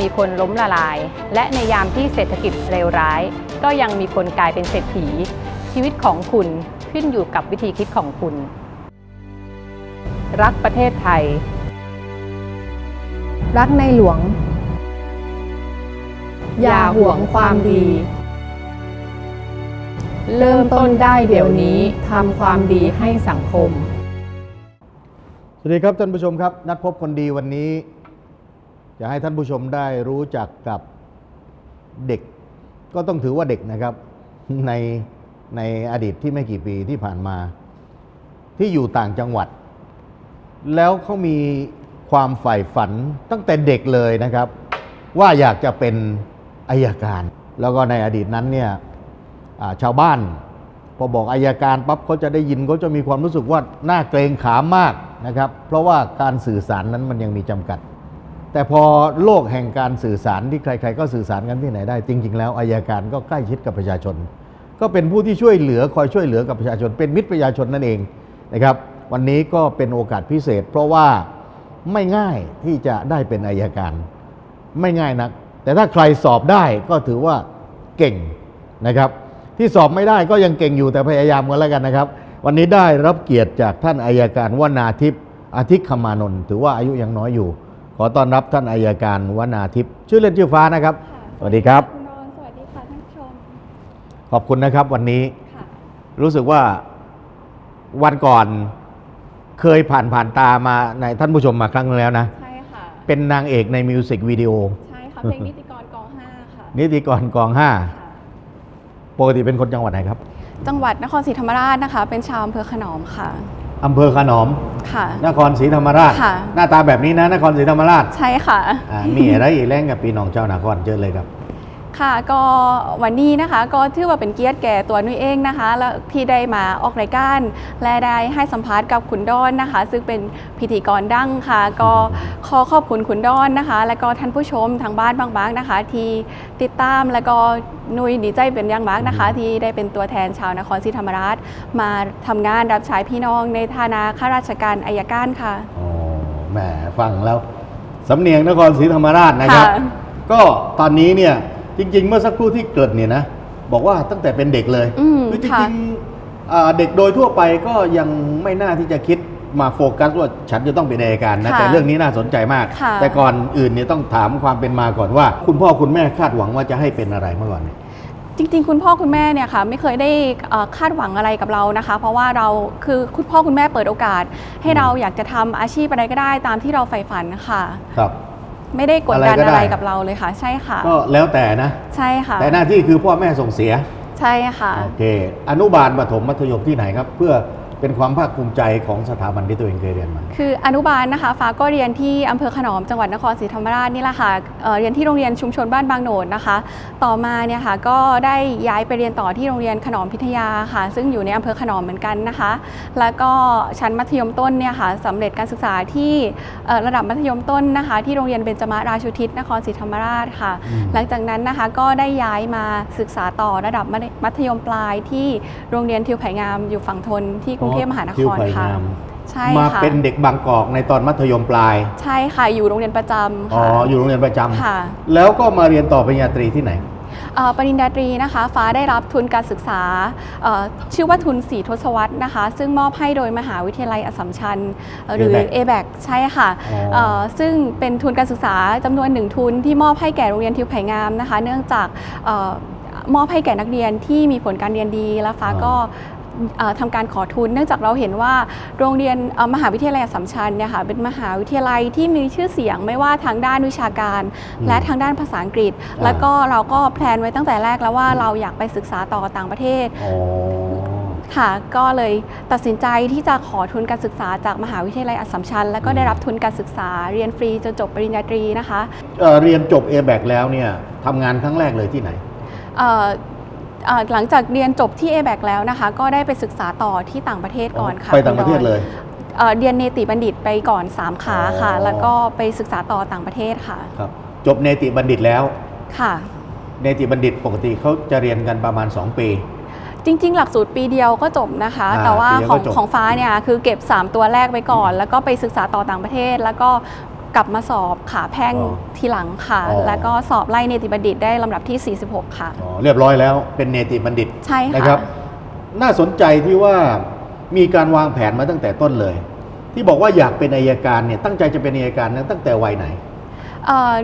มีคนล้มละลาย และในยามที่เศรษฐกิจเลวร้าย ก็ยังมีคนกลายเป็นเศรษฐี ชีวิตของคุณขึ้นอยู่กับวิธีคิดของคุณ รักประเทศไทย รักในหลวง อย่าห่วงความดี เริ่มต้นได้เดี๋ยวนี้ทำความดีให้สังคม สวัสดีครับท่านผู้ชมครับ นัดพบคนดีวันนี้ จะให้ท่านผู้ชมได้รู้จักกับเด็ก ก็ต้องถือว่าเด็กนะครับในในอดีตที่ไม่กี่ปีที่ผ่านมา ที่อยู่ต่างจังหวัด แล้วเขามีความใฝ่ฝันตั้งแต่เด็กเลยนะครับ ว่าอยากจะเป็นอายการ แล้วก็ในอดีตนั้นเนี่ยาชาวบ้านพอบอกอายการปั๊บเขาจะได้ยินเขาจะมีความรู้สึกว่าน่าเกรงขามมากนะครับ เพราะว่าการสื่อสารนั้นมันยังมีจำกัด แต่พอโลกแห่งการสื่อสารที่ใคร ๆ ก็สื่อสารกันที่ไหนได้ จริง ๆ แล้วอายการก็ใกล้ชิดกับประชาชน ก็เป็นผู้ที่ช่วยเหลือคอยช่วยเหลือกับประชาชน เป็นมิตรประชาชนนั่นเองนะครับ วันนี้ก็เป็นโอกาสพิเศษ เพราะว่าไม่ง่ายที่จะได้เป็นอายการ ไม่ง่ายนัก แต่ถ้าใครสอบได้ก็ถือว่าเก่งนะครับ ที่สอบไม่ได้ก็ยังเก่งอยู่แต่พยายามกันแล้วกันนะครับ วันนี้ได้รับเกียรติจากท่านอายการวนาทิพย์อาทิตย์ขมานนท์ถือว่าอายุยังน้อยอยู่ ขอต้อนรับท่านอายการวนาทิพย์ชื่อเล่นชื่อฟ้านะครับ สวัสดีครับ คุณนนท์สวัสดีค่ะท่านผู้ชมขอบคุณนะครับวันนี้ค่ะ รู้สึกว่าวันก่อนเคยผ่านผ่านตามาในท่านผู้ชมมาครั้งนึงแล้วนะ ใช่ค่ะ เป็นนางเอกในมิวสิกวิดีโอ ใช่ค่ะ เพลงนิติกรกองห้าค่ะนิติกรกองห้าค่ะ ปกติเป็นคนจังหวัดไหนครับ จังหวัดนครศรีธรรมราชนะคะ เป็นชาวอำเภอขนอมค่ะ อำเภอขนอม ค่ะ นครศรีธรรมราช ค่ะ หน้าตาแบบนี้นะ นครศรีธรรมราชใช่ค่ะ อ่ามีอะไรอีกแรงกับปีน้องเจ้านครเจอเลยครับ ค่ะก็วันนี้นะคะก็ถือว่าเป็นเกียรติแก่ตัวนุ้ยเองนะคะ แล้วที่ได้มาออกรายการและได้ให้สัมภาษณ์กับคุณดอนนะคะ ซึ่งเป็นพิธีกรดังค่ะ ก็ขอขอบคุณคุณดอนนะคะ และก็ท่านผู้ชมทางบ้านบางๆนะคะ ที่ติดตามแล้วก็นุ้ยดีใจเป็นอย่างมากนะคะ ที่ได้เป็นตัวแทนชาวนครศรีธรรมราช มาทำงานรับใช้พี่น้องในฐานะข้าราชการอายการค่ะอ๋อแหมฟังแล้วสำเนียงนครศรีธรรมราชนะครับค่ะก็ตอนนี้เนี่ย จริง ๆ เมื่อสักครู่ที่เกริดเนี่ยนะ บอกว่าตั้งแต่เป็นเด็กเลยอืมคือจค่ะ ริงๆอ่าเด็กโดยทั่วไปก็ยังไม่น่าที่จะคิดมาโฟกัสว่าฉันจะต้องเป็นอัยการนะ ค่ะแต่เรื่องนี้น่าสนใจมาก ค่ะ แต่ก่อนอื่นเนี่ยต้องถามความเป็นมาก่อนว่า คุณพ่อคุณแม่คาดหวังว่าจะให้เป็นอะไรเมื่อก่อนเนี่ย จริงๆ คุณพ่อคุณแม่เนี่ยค่ะไม่เคยได้เอ่อคาดหวังอะไรกับเรานะคะ เพราะว่าเราคือคุณพ่อคุณแม่เปิดโอกาส ให้เราอยากจะทำอาชีพอะไรก็ได้ตามที่เราใฝ่ฝันค่ะ ครับ ไม่ได้กดดันอะไรก็ได้อะไรกับเราเลยค่ะ ใช่ค่ะ ก็แล้วแต่นะ ใช่ค่ะ แต่หน้าที่คือพ่อแม่ส่งเสีย ใช่ค่ะ โอเค อนุบาลประถมมัธยมที่ไหนครับ เพื่อ เป็นความภาคภูมิใจของสถาบันที่ตัวเองเคยเรียนมา คืออนุบาลนะคะฟ้าก็เรียนที่อำเภอขนอมจังหวัดนครศรีธรรมราชนี่แหละค่ะเอ่อเรียนที่โรงเรียนชุมชนบ้านบางโหนดนะคะ ต่อมาเนี่ยค่ะก็ได้ย้ายไปเรียนต่อที่โรงเรียนขนอมพิทยาค่ะ ซึ่งอยู่ในอำเภอขนอมเหมือนกันนะคะ แล้วก็ชั้นมัธยมต้นเนี่ยค่ะสำเร็จการศึกษาที่เอ่อระดับมัธยมต้นนะคะ ที่โรงเรียนเบญจมาราชุทิศนครศรีธรรมราชค่ะอืมหลังจากนั้นนะคะก็ได้ย้ายมาศึกษาต่อระดับมัธยมปลายที่โรงเรียนทิวไผ่งามอยู่ฝั่งทนที่กรุงเทพมหานคทิวรไผ่ค่ะงามใช่มาค่ะเป็นเด็กบางกอกในตอนมัธยมปลาย ใช่ค่ะอยู่โรงเรียนประจำอ๋อค่ะ อยู่โรงเรียนประจำค่ะ แล้วก็มาเรียนต่อปริญญาตรีที่ไหน เอ่อปริญญาตรีนะคะ ฟ้าได้รับทุนการศึกษาเอ่อชื่อว่าทุนสีทศวรรษนะคะ ซึ่งมอบให้โดยมหาวิทยาลัยอัสสัมชัญเอ่อหรือ ABAC a b a c ใช่ค่ะอ๋อ เอ่อซึ่งเป็นทุนการศึกษาจำนวนหนึ่งทุนที่มอบให้แก่โรงเรียนทิวไผ่งามนะคะ เนื่องจากเออมอบให้แก่นักเรียนที่มีผลการเรียนดี และฟ้าก็เอ่อ ทำการขอทุน เนื่องจากเราเห็นว่าโรงเรียนเอ่อมหาวิทยาลัยอัสสัมชัญเนี่ยค่ะเป็นมหาวิทยาลัยที่มีชื่อเสียงไม่ว่าทางด้านวิชาการอืมและทางด้านภาษาอังกฤษอ่าแล้วก็เราก็แพลนไว้ตั้งแต่แรกแล้วว่าเราอยากไปศึกษาต่อต่างประเทศอ๋อค่ะก็เลยตัดสินใจที่จะขอทุนการศึกษาจากมหาวิทยาลัยอัสสัมชัญ แล้วก็ได้รับทุนการศึกษาเรียนฟรีจนจบปริญญาตรีนะคะเอ่อเรียนจบ a b a c แล้วเนี่ยทำงานครั้งแรกเลยที่ไหนเอ่อเอ่อ หลังจากเรียนจบที่ a b a c แล้วนะคะ ก็ได้ไปศึกษาต่อที่ต่างประเทศก่อนค่ะไปต่างประเทศเลยเอ่อเรียนเนติบัณฑิตไปก่อน 3 ขาค่ะอ๋อแล้วก็ไปศึกษาต่อต่างประเทศค่ะครับจบเนติบัณฑิตแล้วค่ะ เนติบัณฑิตปกติเขาจะเรียนกันประมาณ 2 ปีจริง ๆ หลักสูตรปีเดียวก็จบนะคะอ่าแต่ว่าปีเดียวขก็องจบของฟ้าเนี่ยคือเก็บ 3 ตัวแรกไปก่อน แล้วก็ไปศึกษาต่อต่างประเทศ แล้วก็ กลับมาสอบขาแพ่งอ๋อทีหลังค่ะ อ๋อ แล้วก็สอบไล่เนติบัณฑิตได้ลำดับที่ 46 ค่ะ อ๋อเรียบร้อยแล้วเป็นเนติบัณฑิตใช่ค่ะ นะครับ น่าสนใจที่ว่ามีการวางแผนมาตั้งแต่ต้นเลย ที่บอกว่าอยากเป็นอายการเนี่ยตั้งใจจะเป็นอายการนั้นตั้งแต่วัยไหนเอ่อ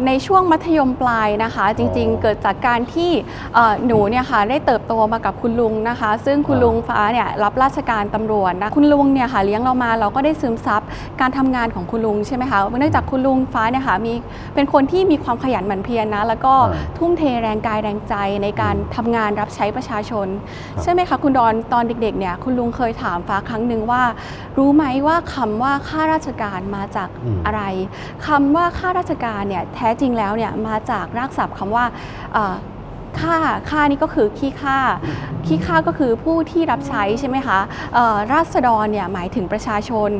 ในช่วงมัธยมปลายนะคะ จริงอ๋อๆเกิดจากการที่เอ่อหนูเนี่ยค่ะได้เติบโตมากับคุณลุงนะคะ ซึ่งคุณอ่าลุงฟ้าเนี่ยรับราชการตำรวจนะคุณลุงเนี่ยค่ะเลี้ยงเรามาเราก็ได้ซึมซับการทำงานของคุณลุงใช่ไหมคะเนื่องจากคุณลุงฟ้าเนี่ยค่ะมีเป็นคนที่มีความขยันหมั่นเพียรนะ แล้วก็อ่าทุ่มเทแรงกายแรงใจในการทำงานรับใช้ประชาชนครับใช่ไหมคะคุณดอนตอนเด็กๆเนี่ยคุณลุงเคยถามฟ้าครั้งหนึ่งว่า รู้ไหมว่าคำว่าข้าราชการมาจากอืมอะไรคำว่าข้าราชการเนี่ยแท้จริงแล้วเนี่ยมาจากรากศัพท์คำว่าเอ่อข้าข้านี่ก็คือขี้ข้าขี้ข้าก็คือผู้ที่รับใช้ใช่ไหมคะราษฎรเนี่ยหมายถึงประชาชน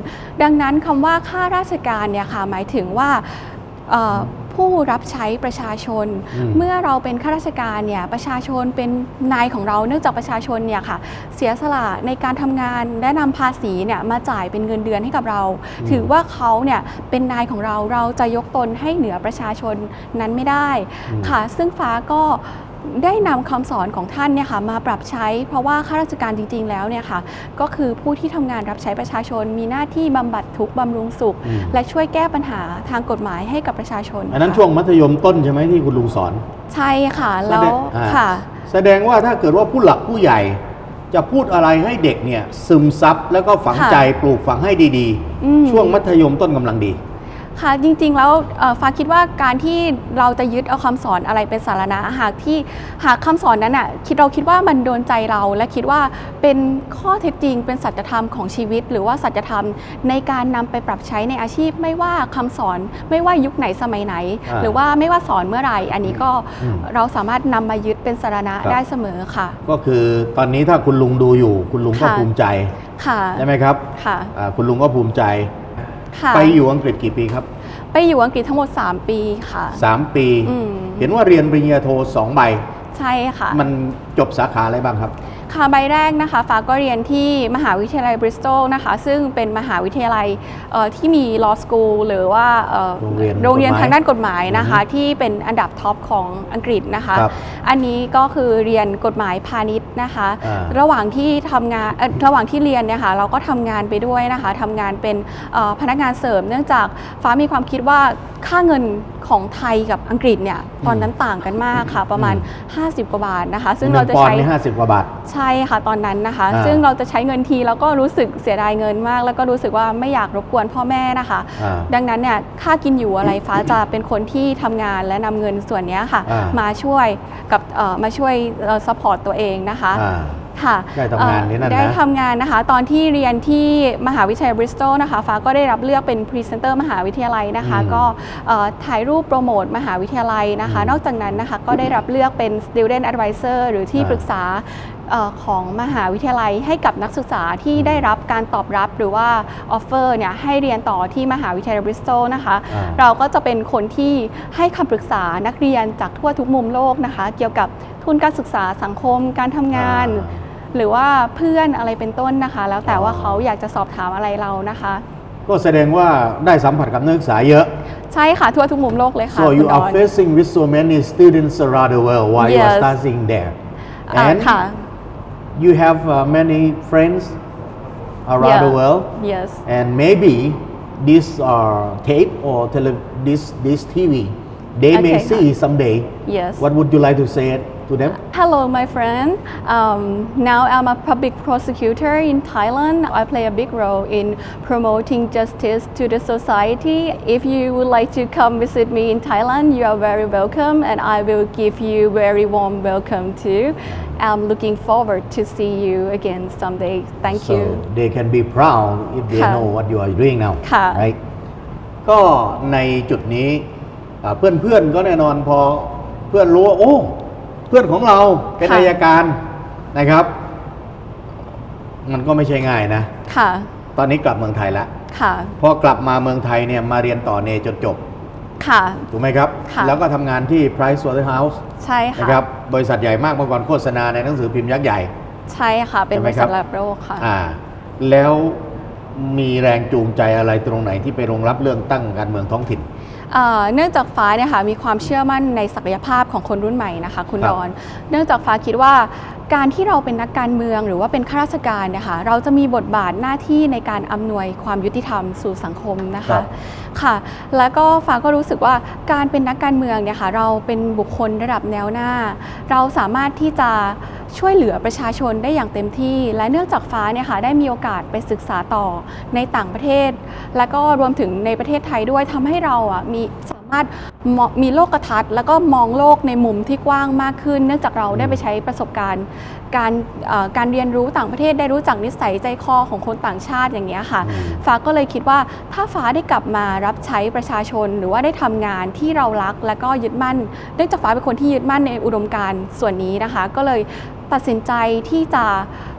ดังนั้นคำว่าข้าราชการเนี่ยค่ะหมายถึงว่า ผู้รับใช้ประชาชนอืมเมื่อเราเป็นข้าราชการเนี่ยประชาชนเป็นนายของเราเนื่องจากประชาชนเนี่ยค่ะเสียสละในการทำงานและนำภาษีเนี่ยมาจ่ายเป็นเงินเดือนให้กับเราอืมถือว่าเขาเนี่ยเป็นนายของเราเราจะยกตนให้เหนือประชาชนนั้นไม่ได้อืมค่ะ ซึ่งฟ้าก็ ได้นำคำสอนของท่านเนี่ยค่ะมาปรับใช้ เพราะว่าข้าราชการจริง ๆ แล้วเนี่ยค่ะก็คือผู้ที่ทำงานรับใช้ประชาชน มีหน้าที่บำบัดทุกข์บำรุงสุขอืมและช่วยแก้ปัญหาทางกฎหมายให้กับประชาชน อันนั้นค่ะช่วงมัธยมต้นใช่ไหมที่คุณลุงสอน ใช่ค่ะแล้วแสดงอ่าค่ะ แสดงว่าถ้าเกิดว่าผู้หลักผู้ใหญ่ จะพูดอะไรให้เด็กเนี่ยซึมซับแล้วก็ฝังค่ะใจปลูกฝังให้ดีอืมๆช่วงมัธยมต้นกำลังดี ค่ะจริงๆแล้วเอ่อฟ้าคิดว่าการที่เราจะยึดเอาคำสอนอะไรเป็นสาระหากที่หากคำสอนนั้นอะคิดเราคิดว่ามันโดนใจเราและคิดว่าเป็นข้อเท็จจริง เป็นสัจธรรมของชีวิต หรือว่าสัจธรรมในการนำไปปรับใช้ในอาชีพ ไม่ว่าคำสอนไม่ว่ายุคไหนสมัยไหนอ่าหรือว่าไม่ว่าสอนเมื่อไหร่อันนี้ก็อืมเราสามารถนำมายึดเป็นสาระครับได้เสมอค่ะ ก็คือตอนนี้ถ้าคุณลุงดูอยู่ คุณลุงก็ค่ะภูมิใจค่ะใช่ไหมครับค่ะอ่าคุณลุงก็ภูมิใจ ค่ะไปอยู่อังกฤษกี่ปีครับ ไปอยู่อังกฤษทั้งหมด 3 ปีค่ะ 3 ปี อืม เห็นว่าเรียนปริญญาโทสองใบ ใช่ค่ะ มันจบสาขาอะไรบ้างครับ ค่ะใบแรกนะคะฟ้าก็เรียนที่มหาวิทยาลัยบริสตอลนะคะซึ่งเป็นมหาวิทยาลัยเอ่อที่มี law school หรือว่าเอ่อโรงเรียนโรงเรียนกฎหมายทางด้านกฎหมายนะคะอือฮึที่เป็นอันดับท็อปของอังกฤษนะคะ ครับอันนี้ก็คือเรียนกฎหมายพาณิชย์นะคะ อ่า ระหว่างที่ทำงานเอ่อระหว่างที่เรียนเนี่ยค่ะเราก็ทำงานไปด้วยนะคะทำงานเป็นเอ่อพนักงานเสริม เนื่องจากฟ้ามีความคิดว่าค่าเงินของไทยกับอังกฤษเนี่ยตอนนั้นต่างกันมากค่ะ ประมาณ 50 กว่าบาทนะคะ ซึ่งเราจะหนึ่ปอนใช้ด์นี่ห้าสิบกว่าบาท ใช่ค่ะตอนนั้นนะคะอ่าซึ่งเราจะใช้เงินทีแล้วก็รู้สึกเสียดายเงินมาก แล้วก็รู้สึกว่าไม่อยากรบกวนพ่อแม่นะคะอ่าดังนั้นเนี่ยค่ากินอยู่อะไรฟ้าจะเป็นคนที่ทำงานและนำเงินส่วนเนี้ยค่ะอ่ามมาช่วยกับเอ่อมาช่วยซัพพอร์ตตัวเองนะคะอ่า ค่ะได้ทำงานนี่นั่นนะได้ทำงานนะคะ ตอนที่เรียนที่มหาวิทยาลัยบริสตอลนะคะฟ้าก็ได้รับเลือกเป็นพรีเซนเตอร์มหาวิทยาลัยนะคะอืมก็เอ่อถ่ายรูปโปรโมทมหาวิทยาลัยนะคะอืมนอกจากนั้นนะคะก็ได้รับเลือกเป็น student advisor หรือที่อ่าปรึกษาเอ่อ ของมหาวิทยาลัยให้กับนักศึกษาที่ได้รับการตอบรับหรือว่าออฟเฟอร์เนี่ยให้เรียนต่อที่มหาวิทยาลัยบริสตอลนะคะอ่าเราก็จะเป็นคนที่ให้คำปรึกษานักเรียนจากทั่วทุกมุมโลกนะคะ เกี่ยวกับทุนการศึกษาสังคมการทำงานอ่าหรือว่าเพื่อนอะไรเป็นต้นนะคะ แล้วแต่ว่าเขาอยากจะสอบถามอะไรเรานะคะ ก็แสดงว่าได้สัมผัสกับนักศึกษาเยอะใช่ค่ะ ทั่วทุกมุมโลกเลยค่ะ so คุ you ณด are อน facing with so many students around the world while you are Yes. studying there อ่า and ค่ะ you have uh, many friends around Yeah. the world yes and maybe this uh, tape or tele- this this TV they may see someday yes what would you like to say it to them Hello, my friend. Um, now I'm a public prosecutor in Thailand. I play a big role in promoting justice to the society. If you would like to come visit me in Thailand, you are very welcome, and I will give you very warm welcome too. I'm looking forward to see you again someday. Thank so you. they can be proud if they ค่ะ know what you are doing now ค่ะ right ก็ในจุดนี้เพื่อนเพื่อนๆก็แน่นอนพอเพื่อนรู้ว่าโอ้เพื่อนของเราเป็นค่ะอายการนะครับ มันก็ไม่ใช่ง่ายนะค่ะ ตอนนี้กลับเมืองไทยแล้วค่ะพอกลับมาเมืองไทยเนี่ยมาเรียนต่อเนจนจบ ค่ะ ถูกไหมครับ ค่ะ แล้วก็ทำงานที่ Price Waterhouse ใช่ค่ะ นะครับบริษัทใหญ่มากเมื่อก่อนโฆษณาในหนังสือพิมพ์ยักษ์ใหญ่ ใช่ค่ะ เป็นใช่บไหมริครัษับ ทระดับโลกค่ะ อ่า แล้วมีแรงจูงใจอะไรตรงไหนที่ไปลงรับเรื่องตั้งการเมืองท้องถิ่น เอ่อเนื่องจากฟ้าเนี่ยค่ะมีความเชื่อมั่นในศักยภาพของคนรุ่นใหม่นะคะ คุณครับดอน เนื่องจากฟ้าคิดว่า การที่เราเป็นนักการเมืองหรือว่าเป็นข้าราชการเนี่ยค่ะเราจะมีบทบาทหน้าที่ในการอำนวยความยุติธรรมสู่สังคมนะครัคะบค่ะ แล้วก็ฟ้าก็รู้สึกว่าการเป็นนักการเมืองเนี่ยค่ะเราเป็นบุคคลระดับแนวหน้า เราสามารถที่จะช่วยเหลือประชาชนได้อย่างเต็มที่ และเนื่องจากฟ้าเนี่ยค่ะได้มีโอกาสไปศึกษาต่อในต่างประเทศ และก็รวมถึงในประเทศไทยด้วยทำให้เราอะมีสามารถมองมีโลกทัศน์ แล้วก็มองโลกในมุมที่กว้างมากขึ้น เนื่องจากเราได้ไปใช้ประสบการณ์ การเอ่อการเรียนรู้ต่างประเทศได้รู้จักนิสัยใจคอของคนต่างชาติอย่างเงี้ยค่ะอืมฟ้าก็เลยคิดว่าถ้าฟ้าได้กลับมารับใช้ประชาชน หรือว่าได้ทำงานที่เรารัก และก็ยึดมั่น เนื่องจากฟ้าเป็นคนที่ยึดมั่นในอุดมการณ์ส่วนนี้นะคะ ก็เลย ตัดสินใจที่จะ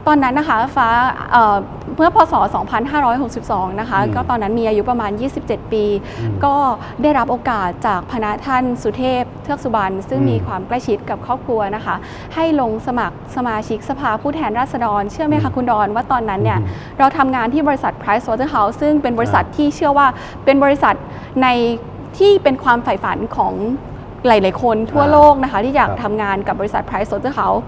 ตอนนั้นนะคะฟ้าเอ่อเมื่อพศ 2562 นะคะอืมก็ตอนนั้นมีอายุประมาณ 27 ปีอืมก็ได้รับโอกาสจากพระท่านสุเทพเทือกสุบรรณซึ่งอืมมีความใกล้ชิดกับครอบครัวนะคะ ให้ลงสมัครสมาชิกสภาผู้แทนราษฎร เชื่อไหมคะคุณดอนว่าตอนนั้นเนี่ยอืมเราทำงานที่บริษัท Price Waterhouse ซึ่งเป็นบริษัทที่เชื่อว่าเป็นบริษัทในที่เป็นความใฝ่ฝันของหลาย ๆ คนทั่วอ่าโลกนะคะ ที่อยากครับทำงานกับบริษัท Price Waterhouse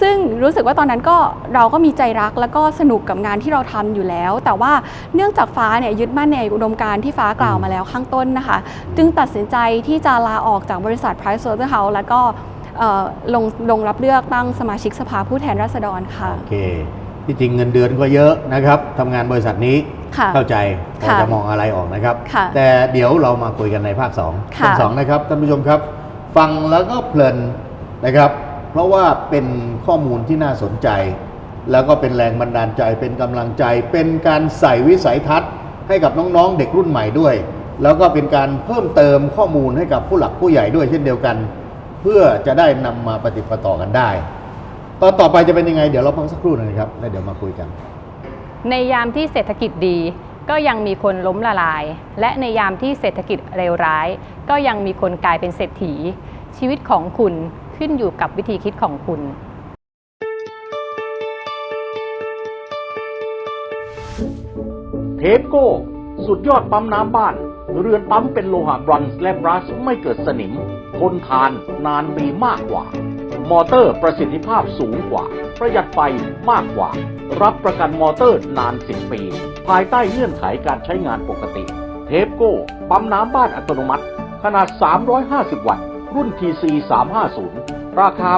ซึ่งรู้สึกว่าตอนนั้นก็เราก็มีใจรักแล้วก็สนุกกับงานที่เราทำอยู่แล้ว แต่ว่าเนื่องจากฟ้าเนี่ยยึดมั่นในอุดมการณ์ที่ฟ้ากล่าวมาแล้วข้างต้นนะคะ จึงตัดสินใจที่จะลาออกจากบริษัท Price Waterhouse แล้วก็เอ่อลงลงรับเลือกตั้งสมาชิกสภาผู้แทนราษฎรค่ะโอเคที่จริงเงินเดือนก็เยอะนะครับทำงานบริษัทนี้ค่ะเข้าใจพอค่ะจะมองอะไรออกนะครับค่ะแต่เดี๋ยวเรามาคุยกันในภาค2ค่ะภาคสองนะครับท่านผู้ชมครับ ฟังแล้วก็เพลินนะครับ เพราะว่าเป็นข้อมูลที่น่าสนใจ แล้วก็เป็นแรงบันดาลใจเป็นกำลังใจ เป็นการใส่วิสัยทัศน์ ให้กับน้องๆเด็กรุ่นใหม่ด้วย แล้วก็เป็นการเพิ่มเติมข้อมูลให้กับผู้หลักผู้ใหญ่ด้วยเช่นเดียวกัน เพื่อจะได้นำมาปฏิดปะต่อกันได้ตอนต่อไปจะเป็นยังไงเดี๋ยวเราพักสักครู่หนึงครับแล้วเดี๋ยวมาคุยกัน ในยามที่เศรษฐกิจดี ก็ยังมีคนล้มละลาย และในยามที่เศรษฐกิจเลวร้าย ก็ยังมีคนกลายเป็นเศรษฐี ชีวิตของคุณ ขึ้นอยู่กับวิธีคิดของคุณเทปโก้ สุดยอดปั๊มน้ำบ้าน เรือนปั๊มเป็นโลหะบรอนซ์และบรัชไม่เกิดสนิม ทนทานนานปีมากกว่า มอเตอร์ประสิทธิภาพสูงกว่า ประหยัดไฟมากกว่า รับประกันมอเตอร์นาน 10 ปี ภายใต้เงื่อนไขการใช้งานปกติ เทปโก้ ปั๊มน้ำบ้านอัตโนมัติ ขนาด 350 วัตต์ รุ่น TC 350ราคา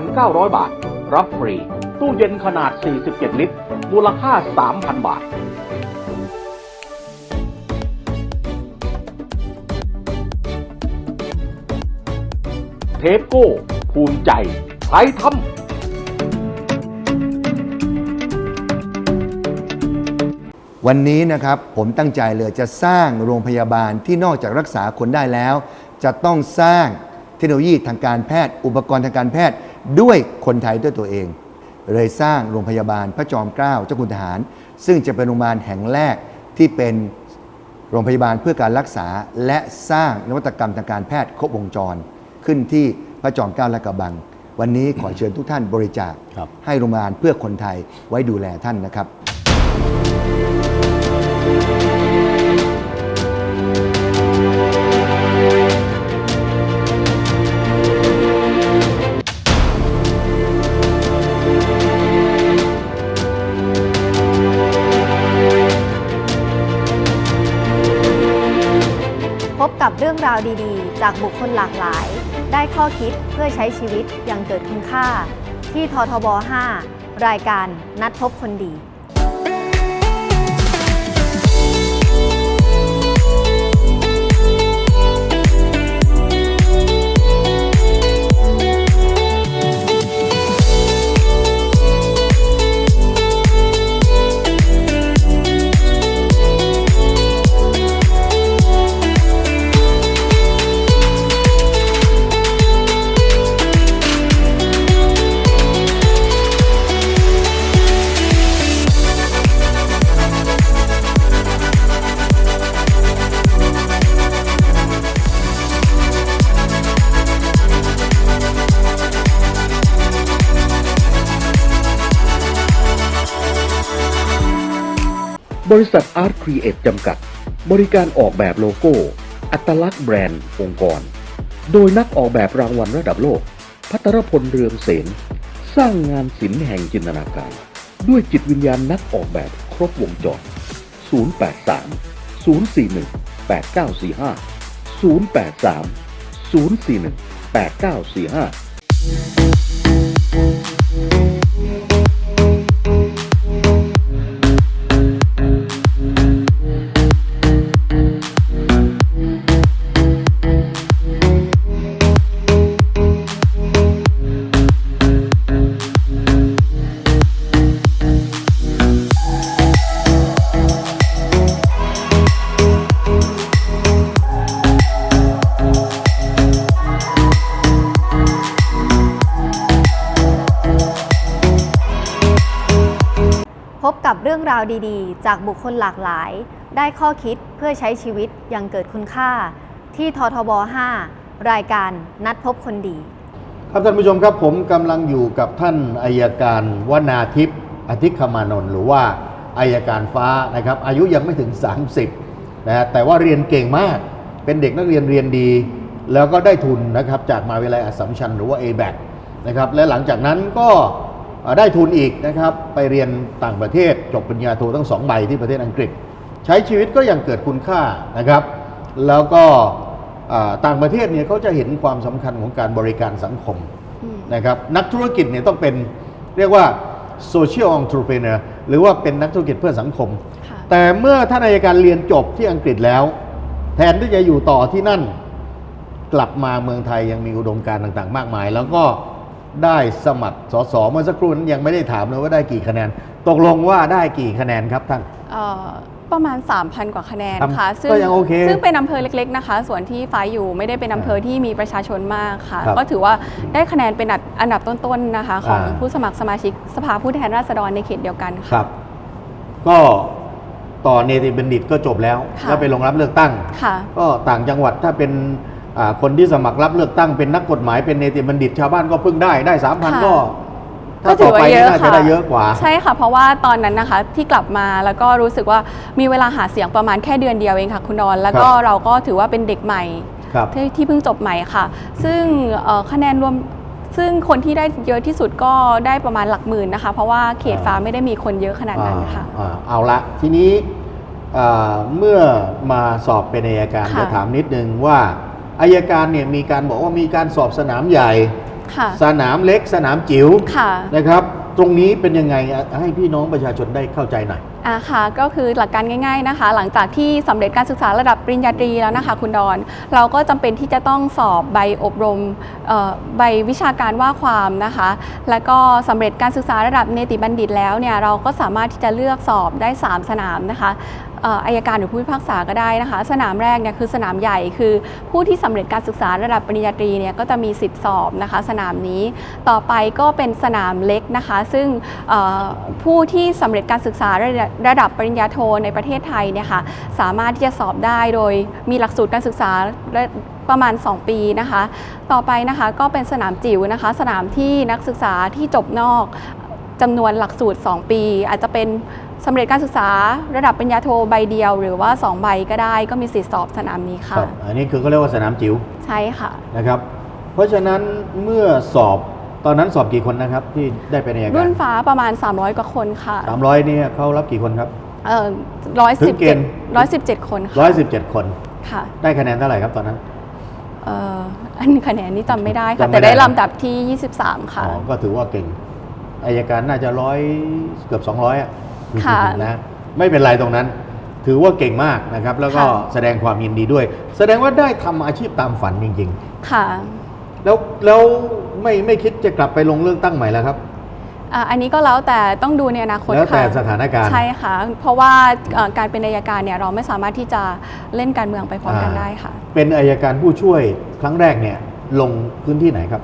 8,900 บาท รับฟรี ตู้เย็นขนาด 47 ลิตร มูลค่า 3,000 บาท เทปโก้ ภูมิใจ ใครทำวันนี้นะครับผมตั้งใจเลยจะสร้างโรงพยาบาลที่นอกจากรักษาคนได้แล้ว จะต้องสร้าง เทคโนโลยีทางการแพทย์ อุปกรณ์ทางการแพทย์ด้วยคนไทยด้วยตัวเอง เลยสร้างโรงพยาบาลพระจอมเกล้าเจ้าคุณทหาร ซึ่งจะเป็นโรงพยาบาลแห่งแรกที่เป็นโรงพยาบาลเพื่อการรักษาและสร้างนวัตกรรมทางการแพทย์ครบวงจร ขึ้นที่พระจอมเกล้าและกระบัง วันนี้ขอเชิญทุกท่านบริจาคครับให้โรงพยาบาลเพื่อคนไทยไว้ดูแลท่านนะครับาวดีๆ จากบุคคลหลากหลาย ได้ข้อคิดเพื่อใช้ชีวิตอย่างเกิดคุณค่า ที่ททบ 5 รายการนัดพบคนดี บริษัท Art Create จำกัด บริการออกแบบโลโก้ อัตลักษณ์แบรนด์ องค์กร โดยนักออกแบบรางวัลระดับโลก พัทรพลเรืองเสน สร้างงานศิลป์แห่งจินตนาการ ด้วยจิตวิญญาณนักออกแบบครบวงจร 083 041 8945 083 041 8945าวดีๆ จากบุคคลหลากหลาย ได้ข้อคิดเพื่อใช้ชีวิตอย่างเกิดคุณค่า ที่ททบ 5 รายการนัดพบคนดี ครับท่านผู้ชมครับผมกำลังอยู่กับท่านอายการวนาทิพย์อธิคมานนท์หรือว่าอายการฟ้านะครับ อายุยังไม่ถึง 30นะฮะแต่ว่าเรียนเก่งมาก เป็นเด็กนักเรียนเรียนดี แล้วก็ได้ทุนนะครับจากมหาวิทยาลัยอัสสัมชัญหรือว่า a b a c นะครับและหลังจากนั้นก็ ได้ทุนอีกนะครับไปเรียนต่างประเทศจบปริญญาโททั้งสองใบที่ประเทศอังกฤษ ใช้ชีวิตก็ยังเกิดคุณค่านะครับ แล้วก็อ่าต่างประเทศเนี่ยเขาจะเห็นความสำคัญของการบริการสังคมอืมนะครับนักธุรกิจเนี่ยต้องเป็นเรียกว่า social entrepreneur หรือว่าเป็นนักธุรกิจเพื่อสังคมค่ะแต่เมื่อท่านอัยการเรียนจบที่อังกฤษแล้ว แทนที่จะอยู่ต่อที่นั่น กลับมาเมืองไทยยังมีอุดมการณ์ต่าง ๆ มากมาย แล้วก็ ได้สมัครสสเมื่อสักครู่นั้นยังไม่ได้ถามเลยว่าได้กี่คะแนน ตกลงว่าได้กี่คะแนนครับท่าน เอ่อประมาณ 3,000 กว่าคะแนนทำค่ะซึ่งก็ยังโอเคซึ่งเป็นอำเภอเล็กๆนะคะ ส่วนที่ฟ้าอยู่ไม่ได้เป็นอำเภอที่มีประชาชนมากค่ะ ครับก็ถือว่าได้คะแนนเป็นอันดับอันดับต้นๆนะคะ ของอ่า ผู้สมัครสมาชิกสภาผู้แทนราษฎรในเขตเดียวกันคค่ะ รับ ก็ต่อเนติบัณฑิตก็จบแล้ว ค่ะ แล้วไปลงรับเลือกตั้ง ค่ะ ก็ต่างจังหวัดถ้าเป็นอ่า คนที่สมัครรับเลือกตั้งเป็นนักกฎหมายเป็นเนติบัณฑิตชาวบ้านก็เพิ่งได้ได้สามพันค่ะก็ก็ถ้าถืต่ออว่าไปเยนี่อะน่าจะค่ะได้เยอะกว่า ใช่ค่ะ เพราะว่าตอนนั้นนะคะที่กลับมาแล้วก็รู้สึกว่ามีเวลาหาเสียงประมาณแค่เดือนเดียวเองค่ะคุณนอน แล้วก็ครับเราก็ถือว่าเป็นเด็กใหม่ครับที่ที่เพิ่งจบใหม่ค่ะ ซึ่งเอ่อคะแนนรวมซึ่งคนที่ได้เยอะที่สุดก็ได้ประมาณหลักหมื่นนะคะ เพราะว่าเขตฟ้าไม่ได้มีคนเยอะขนาดนั้นค่ะอ่าอ่าเอาละทีนี้อ่าเมื่อมาสอบเป็นอัยการค่ะจะถามนิดนึงว่า อัยการเนี่ยมีการบอกว่ามีการสอบสนามใหญ่ ค่ะ สนามเล็กสนามจิ๋วค่ะ นะครับ ตรงนี้เป็นยังไงอะให้พี่น้องประชาชนได้เข้าใจหน่อย อ่าค่ะก็คือหลักการง่ายๆนะคะ หลังจากที่สำเร็จการศึกษาระดับปริญญาตรีแล้วนะคะ คุณดอน เราก็จำเป็นที่จะต้องสอบใบอบรมเอ่อใบวิชาการว่าความนะคะ แล้วก็สำเร็จการศึกษาระดับเนติบัณฑิตแล้วเนี่ยเราก็สามารถที่จะเลือกสอบได้ 3 สนามนะคะเอายการหรือผู้พิพากษาก็ได้นะคะ สนามแรกเนี่ยคือสนามใหญ่คือผู้ที่สำเร็จการศึกษาระดับปริญญาตรีเนี่ยก็จะมีสิทธิสอบนะคะ สนามนี้ต่อไปก็เป็นสนามเล็กนะคะ ซึ่งผู้ที่สำเร็จการศึกษาระดับปริญญาโทในประเทศไทยเนี่ยค่ะสามารถที่จะสอบได้โดยมีหลักสูตรการศึกษาประมาณ 2 ปีนะคะ ต่อไปนะคะก็เป็นสนามจิ๋วนะคะ สนามที่นักศึกษาที่จบนอก จำนวนหลักสูตร 2 ปี อาจจะเป็นสำเร็จการศึกษาระดับปริญญาโทใบเดียว หรือว่า 2 ใบก็ได้ก็มีสิทธิสอบสนามนี้ค่ะครับอันนี้คือเขาเรียกว่าสนามจิ๋วใช่ค่ะนะครับ เพราะฉะนั้นเมื่อสอบตอนนั้นสอบกี่คนนะครับที่ได้เป็นอัยการุ่รนฟ้าประมาณ 300 กว่าคนค่ะสามร้อยนี่เขารับกี่คนครับเอ่อร้อยถึสิบงเกเจ็ดณฑ์ร้อยสิบเจ็ดคนค่ะร้อยสิบเจ็ดคนค่ะ ได้คะแนนเท่าไหร่ครับตอนนั้นเอ่ออันคะแนนนี้จำไม่ได้ค่ะจำไม่แต่ได้ได้ลำดับที่ 23 ค่ะอ๋อก็ถือว่าเก่ง อายการน่าจะร้อยเกือบ 200อะค่ะนะไม่เป็นไรตรงนั้น ถือว่าเก่งมากนะครับ แล้วก็ค่ะแสดงความยินดีด้วย แสดงว่าได้ทำอาชีพตามฝันจริงค่ะๆแล้วแล้วไม่ไม่คิดจะกลับไปลงเลือกตั้งใหม่แล้วครับอะอันนี้ก็แล้วแต่ต้องดูในอนาคตแล้วแต่ค่ะสถานการณ์ใช่ค่ะ เพราะว่าเอ่อการเป็นนายการเนี่ยเราไม่สามารถที่จะเล่นการเมืองไปพร้อมกันอ่าได้ค่ะ เป็นอายการผู้ช่วยครั้งแรกเนี่ยลงพื้นที่ไหนครับ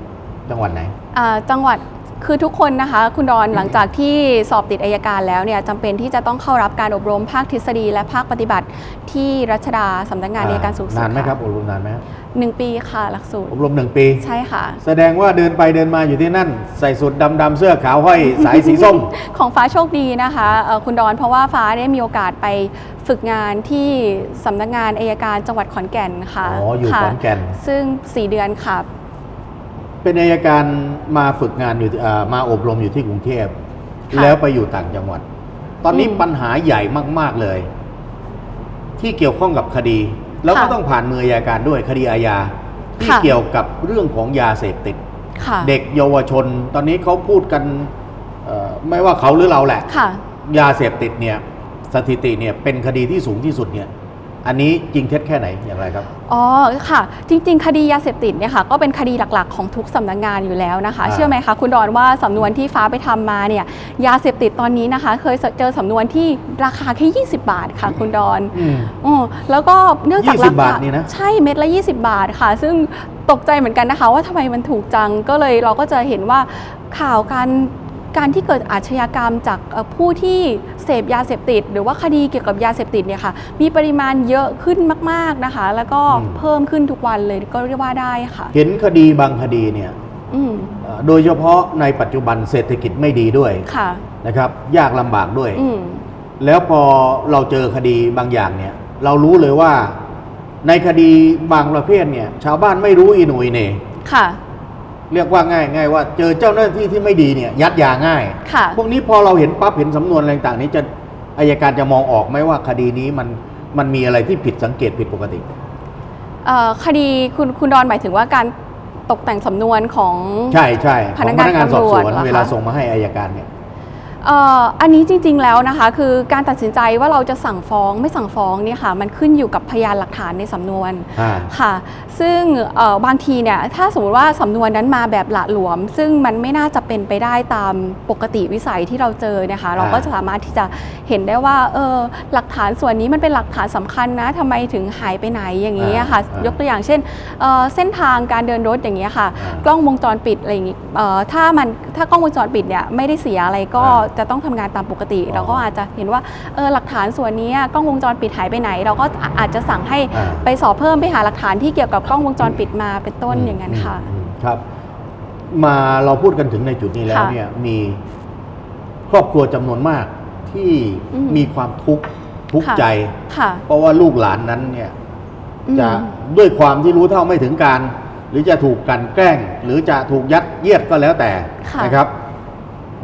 จังหวัดไหนอ่าจังหวัด คือทุกคนนะคะ คุณดอนหลังจากที่สอบติดอายการแล้วเนี่ยจำเป็นที่จะต้องเข้ารับการอบรมภาคทฤษฎี และภาคปฏิบัติที่รัชดาสำนักงานอัยการสูงสุดนานไหมครับะอบรมนานไหมครับหนึ่งปีค่ะหลักสูตรอบรมหนึ่งปี ใช่ค่ะ แสดงว่าเดินไปเดินมาอยู่ที่นั่น ใส่สุดดำๆเสื้อขาวห้อยสายสีส้ม ของฟ้าโชคดีนะคะเอ่อคุณดอนเพราะว่าฟ้าได้มีโอกาสไปฝึกงานที่สำนักงานอายการจังหวัดขอนแก่นค่ะอ๋ออยู่ค่ะขอนแก่นซึ่ง 4 เดือนค่ะ เป็นอายการมาฝึกงานอยู่ที่เอ่อมาอบรมอยู่ที่กรุงเทพค่ะแล้วไปอยู่ต่างจังหวัด ตอนนี้อืมปัญหาใหญ่มาก ๆเลย ที่เกี่ยวข้องกับคดี แล้วก็ค่ะต้องผ่านมืออายการด้วยคดีอาญาที่ค่ะ เกี่ยวกับเรื่องของยาเสพติด ค่ะเด็กเยาวชน ตอนนี้เขาพูดกันเอ่อไม่ว่าเขาหรือเราแหละ ค่ะ ยาเสพติดเนี่ยสถิติเนี่ยเป็นคดีที่สูงที่สุดเนี่ย อันนี้จริงเท็จแค่ไหนอย่างไรครับ อ๋อค่ะ จริง ๆ คดียาเสพติดเนี่ยค่ะก็เป็นคดีหลักๆ ของทุกสำนักงานอยู่แล้วนะคะ อ่า เชื่อไหมคะคุณดอนว่าสำนวนที่ฟ้าไปทำมาเนี่ยยาเสพติดตอนนี้นะคะ เคยเจอสำนวนที่ราคาแค่20 บาทค่ะคุณดอน อืม อ๋อแล้วก็เนื่องจาก20ราคาบาทนี่นะ ใช่เม็ดละ 20 บาทค่ะ ซึ่งตกใจเหมือนกันนะคะ ว่าทำไมมันถูกจังก็เลยเราก็จะเห็นว่าข่าวการ การที่เกิดอาชญากรรมจากเอ่อผู้ที่เสพยาเสพติด หรือว่าคดีเกี่ยวกับยาเสพติดเนี่ยค่ะมีปริมาณเยอะขึ้นมาก ๆนะคะ แล้วก็อืมเพิ่มขึ้นทุกวันเลยก็เรียกว่าได้ค่ะ เห็นคดีบางคดีเนี่ยอืมเอ่อโดยเฉพาะในปัจจุบันเศรษฐกิจไม่ดีด้วยค่ะนะครับ ยากลำบากด้วยอืมแล้วพอเราเจอคดีบางอย่างเนี่ย เรารู้เลยว่าในคดีบางประเภทเนี่ย ชาวบ้านไม่รู้อีหนุ่ยเน่ค่ะ เรียกว่าง่ายง่ายว่าเจอเจ้าหน้าที่ที่ไม่ดีเนี่ยยัดยาง่ายค่ะพวกนี้พอเราเห็นปั๊บเห็นสำนวนอะไรต่างๆนี้จะอายการจะมองออกไหมว่าคดีนี้มันมันมีอะไรที่ผิดสังเกตผิดปกติเอ่อคดีคุณคุณดอนหมายถึงว่าการตกแต่งสำนวนของใช่ใช่พของนักพงานนักงานสอบสวนตำรวจเหรอคะเวลาส่งมาให้อายการเนี่ยเอ่ออันนี้จริงๆแล้วนะคะ คือการตัดสินใจว่าเราจะสั่งฟ้องไม่สั่งฟ้องเนี่ยค่ะมันขึ้นอยู่กับพยานหลักฐานในสำนวนอ่าค่ะ ซึ่งเอ่อบางทีเนี่ยถ้าสมมติว่าสำนวนนั้นมาแบบหละหลวม ซึ่งมันไม่น่าจะเป็นไปได้ตามปกติวิสัยที่เราเจอนะคะ เราก็จะสามารถที่จะเห็นได้ว่าเออหลักฐานส่วนนี้มันเป็นหลักฐานสำคัญนะทำไมถึงหายไปไหนอย่างนี้อะค่ะอ่ายกตัวอย่างเช่นเอ่อเส้นทางการเดินรถอย่างเงี้ยค่ะอ่ากกล้องวงจรปิดอะไรอย่างงี้เอ่อถ้ามันถ้ากล้องวงจรปิดเนี่ยไม่ได้เสียอะไรก็อ่าจะต้องทำงานตามปกติอ๋อเราก็อาจจะเห็นว่าเออหลักฐานส่วนนี้กล้องวงจรปิดหายไปไหน เราก็อาอาจจะสั่งให้อ่าไปสอบเพิ่มไปหาหลักฐานที่เกี่ยวกับกล้องวงจรปิดมาเป็นต้นอย่างนั้นค่ะอืมครับมาเราพูดกันถึงในจุดนี้แล้วค่ะเนี่ยมีครอบครัวจำนวนมากที่อืมมีความทุกข์ทุกข์ค่ะใจค่ะเพราะว่าลูกหลานนั้นเนี่ยอืมจะด้วยความที่รู้เท่าไม่ถึงการ หรือจะถูกกลันแกล้ง หรือจะถูกยัดเยียดก็แล้วแต่ค่ะนะครับ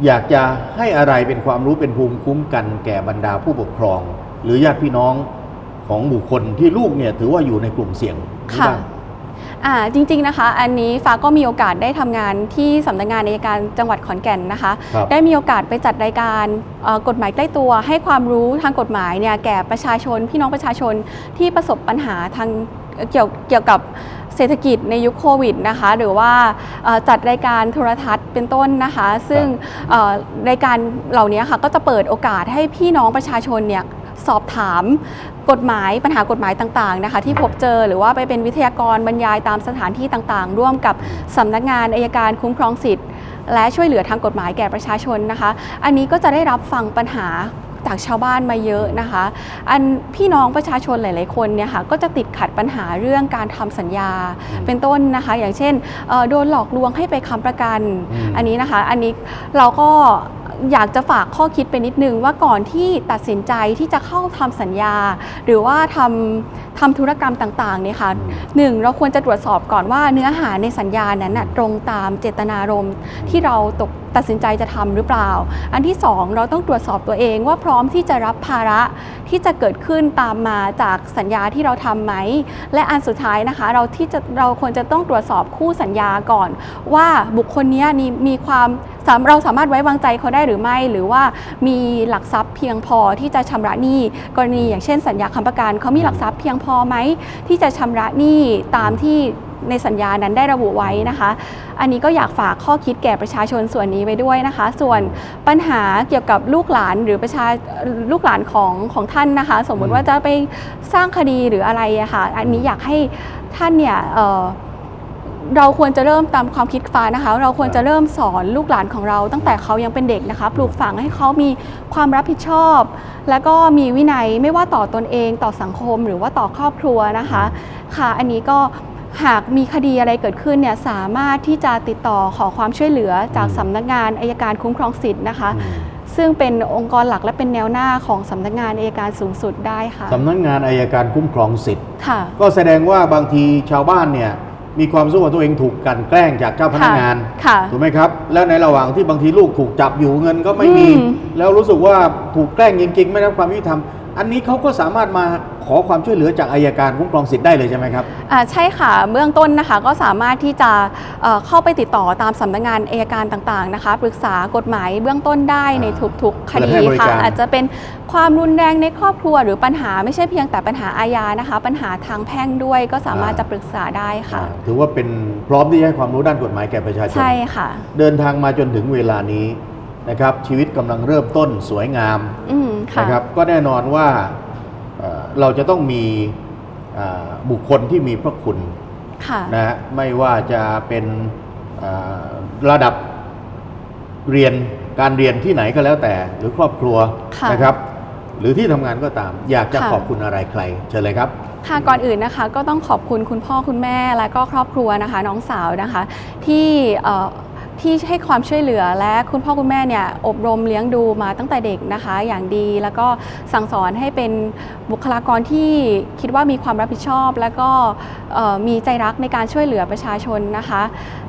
อยากจะให้อะไรเป็นความรู้เป็นภูมิคุ้มกันแก่บรรดาผู้ปกครอง หรือญาติพี่น้องของบุคคลที่ลูกเนี่ยถือว่าอยู่ในกลุ่มเสี่ยงหรือค่ะเปล่าอ่าจริงๆนะคะ อันนี้ฟ้าก็มีโอกาสได้ทำงานที่สำนักงานอัยการจังหวัดขอนแก่นนะคะครับได้มีโอกาสไปจัดรายการเอ่อกฎหมายใกล้ตัว ให้ความรู้ทางกฎหมายเนี่ยแก่ประชาชนพี่น้องประชาชนที่ประสบปัญหาทางเกี่ยวเกี่ยวกับ เศรษฐกิจในยุคโควิดนะคะหรือว่าเอ่อจัดรายการโทรทัศน์เป็นต้นนะคะ ซึ่งเอ่อรายการเหล่านี้ค่ะก็จะเปิดโอกาสให้พี่น้องประชาชนเนี่ยสอบถามกฎหมายปัญหากฎหมายต่างๆนะคะ ที่พบเจอหรือว่าไปเป็นวิทยากรบรรยายตามสถานที่ต่างๆ ร่วมกับสำนักงานอายการคุ้มครองสิทธิ์ และช่วยเหลือทางกฎหมายแก่ประชาชนนะคะ อันนี้ก็จะได้รับฟังปัญหา จากชาวบ้านมาเยอะนะคะ อันพี่น้องประชาชนหลาย ๆ คนเนี่ยค่ะก็จะติดขัดปัญหาเรื่องการทำสัญญาเป็นต้นนะคะ อย่างเช่นเอ่อโดนหลอกลวงให้ไปค้ำประกันอืมอันนี้นะคะ อันนี้เราก็ อยากจะฝากข้อคิดไปนิดนึงว่าก่อนที่ตัดสินใจที่จะเข้าทำสัญญา หรือว่าทำทำธุรกรรมต่างๆเนี่ยค่ะหนึ่งเราควรจะตรวจสอบก่อนว่าเนื้อหาในสัญญานั้นนะตรงตามเจตนารมณ์ที่เราตกตัดสินใจจะทำหรือเปล่า อันที่สองเราต้องตรวจสอบตัวเองว่าพร้อมที่จะรับภาระที่จะเกิดขึ้นตามมาจากสัญญาที่เราทำไหม และอันสุดท้ายนะคะ เราที่จะเราควรจะต้องตรวจสอบคู่สัญญาก่อน ว่าบุคคลเนี้ยมีมีความสาม เราสามารถไว้วางใจเขาได้หรือไม่ หรือว่ามีหลักทรัพย์เพียงพอที่จะชำระหนี้กรณีอย่างเช่น สัญญาค้ำประกันเขามีหลักทรัพย์เพียงพอไหมที่จะชำระหนี้ตามที่ในสัญญานั้นได้ระบุไว้นะคะ อันนี้ก็อยากฝากข้อคิดแก่ประชาชนส่วนนี้ไว้ด้วยนะคะ ส่วนปัญหาเกี่ยวกับลูกหลานหรือประชาลูกหลานของของท่านนะคะ สมมุติว่าจะไปสร้างคดีหรืออะไรอะค่ะ อันนี้อยากให้ท่านเนี่ย เอ่อเราควรจะเริ่มตามความคิดฟ้านะคะ เราควรจะเริ่มสอนลูกหลานของเรา ตั้งแต่เขายังเป็นเด็กนะคะ ปลูกฝังให้เขามีความรับผิดชอบ แล้วก็มีวินัยไม่ว่าต่อตนเอง ต่อสังคมหรือว่าต่อครอบครัวนะคะ ค่ะ อันนี้ก็หากมีคดีอะไรเกิดขึ้นเนี่ยสามารถที่จะติดต่อขอความช่วยเหลือจากสำนักงานอายการคุ้มครองสิทธิ์นะคะ ซึ่งเป็นองค์กรหลักและเป็นแนวหน้าของสำนักงานอายการสูงสุดได้ค่ะสำนักงานอายการคุ้มครองสิทธิ์ค่ะก็แสดงว่าบางทีชาวบ้านเนี่ย มีความรู้สึกว่าตัวเองถูกกลันแกล้งจากเจ้าพนักงานค่ะ ถูกไหมครับ แล้วในระหว่างที่บางทีลูกถูกจับอยู่เงินก็ไม่มีอืมแล้วรู้สึกว่าถูกแกล้งจริงๆ ไม่ได้รับความยุติธรรม อันนี้เขาก็สามารถมาขอความช่วยเหลือจากอายการคุ้มครองสิทธิ์ได้เลยใช่ไหมครับ อ่าใช่ค่ะเบื้องต้นนะคะก็สามารถที่จะเอ่อเข้าไปติดต่อตามสำนักงานอายการต่างๆนะคะ ปรึกษากฎหมายเบื้องต้นได้ในทุกๆคดีเปิดให้บริค่ะ การ อาจจะเป็นความรุนแรงในครอบครัว หรือปัญหาไม่ใช่เพียงแต่ปัญหาอาญานะคะ ปัญหาทางแพ่งด้วยก็สามารถจะปรึกษาได้ค่ะ อ่าถือว่าเป็นพร้อมที่จะให้ความรู้ด้านกฎหมายแก่ประชาชน ใช่ค่ะ เดินทางมาจนถึงเวลานี้ นะครับชีวิตกำลังเริ่มต้นสวยงามอืมค่ะนะครับก็แน่นอนว่าเอ่อเราจะต้องมีอ่าบุคคลที่มีพระคุณค่ะนะฮะไม่ว่าจะเป็นอ่าระดับเรียนการเรียนที่ไหนก็แล้วแต่ หรือครอบครัวค่ะนะครับ หรือที่ทำงานก็ตาม อยากจะค่ะขอบคุณอะไรใครเชิญเลยครับค่ะก่อนอื่นนะคะก็ต้องขอบคุณคุณพ่อคุณแม่และก็ครอบครัวนะคะ น้องสาวนะคะ ที่เอ่อ ที่ให้ความช่วยเหลือและคุณพ่อคุณแม่เนี่ยอบรมเลี้ยงดูมาตั้งแต่เด็กนะคะ อย่างดีแล้วก็สั่งสอนให้เป็นบุคลากรที่คิดว่ามีความรับผิดชอบ แล้วก็มีใจรักในการช่วยเหลือประชาชนนะคะ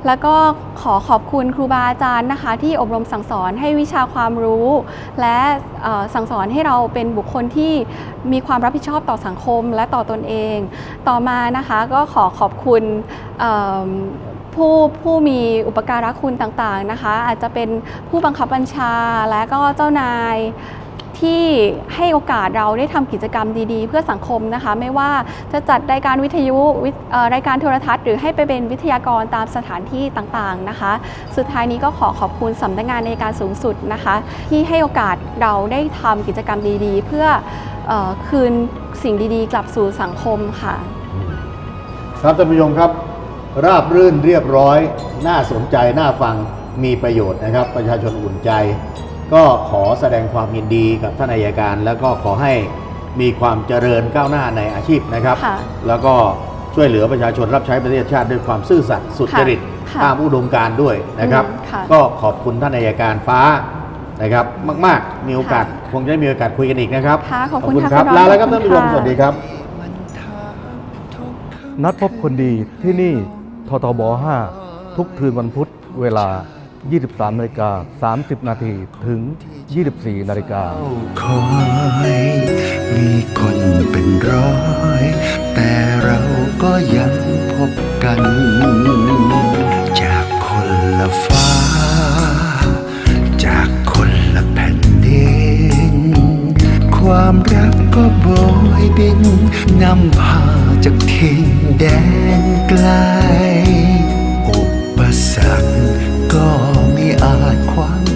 แล้วก็ขอขอบคุณครูบาอาจารย์นะคะ ที่อบรมสั่งสอนให้วิชาความรู้ และสั่งสอนให้เราเป็นบุคคลที่มีความรับผิดชอบต่อสังคมและต่อตนเอง ต่อมานะคะก็ขอขอบคุณ ผู้ผู้มีอุปการะคุณต่างๆนะคะ อาจจะเป็นผู้บังคับบัญชาและก็เจ้านายที่ให้โอกาสเราได้ทำกิจกรรมดีๆ เพื่อสังคมนะคะ ไม่ว่าจะจัดรายการวิทยุรายการโทรทัศน์ หรือให้ไปเป็นวิทยากรตามสถานที่ต่างๆนะคะ สุดท้ายนี้ก็ขอขอบคุณสำนักงานในการสูงสุดนะคะ ที่ให้โอกาสเราได้ทำกิจกรรมดีๆ เพื่อออคืนสิ่งดีๆ กลับสู่สังคมค่ะ ครับท่านผู้ชมครับ ราบรื่นเรียบร้อย น่าสนใจ น่าฟังมีประโยชน์นะครับ ประชาชนอุ่นใจ ก็ขอแสดงความยินดีกับท่านอายการ แล้วก็ขอให้มีความเจริญก้าวหน้าในอาชีพนะครับ ค่ะแล้วก็ช่วยเหลือประชาชนรับใช้ประเทศชาติด้วยความซื่อสัตย์สุจริตค่ะตามอุดมการณ์ด้วยนะครับ อืมค่ะก็ขอบคุณท่านอายการฟ้านะครับ มาก ๆ มีโอกาสคงจะได้มีโอกาสคุยกันอีกนะครับค่ะขอบคุณค่ะครับคุณรองลาแล้วครับขอบท่านคุณผู้ชมค่ะ สวัสดีครับ นัดพบคนดีที่นี่ ททบ 5 ทุกคืนวันพุธเวลา 23นาฬิกา30 นาทีถึง 24นาฬิกาคอยมีคนเป็นร้อย แต่เราก็ยังพบกัน จากคนละฟ้า ความรักก็โบยบินนำพาจากทิ่งแดนไกล อุปสรรคก็ไม่อาจขวาง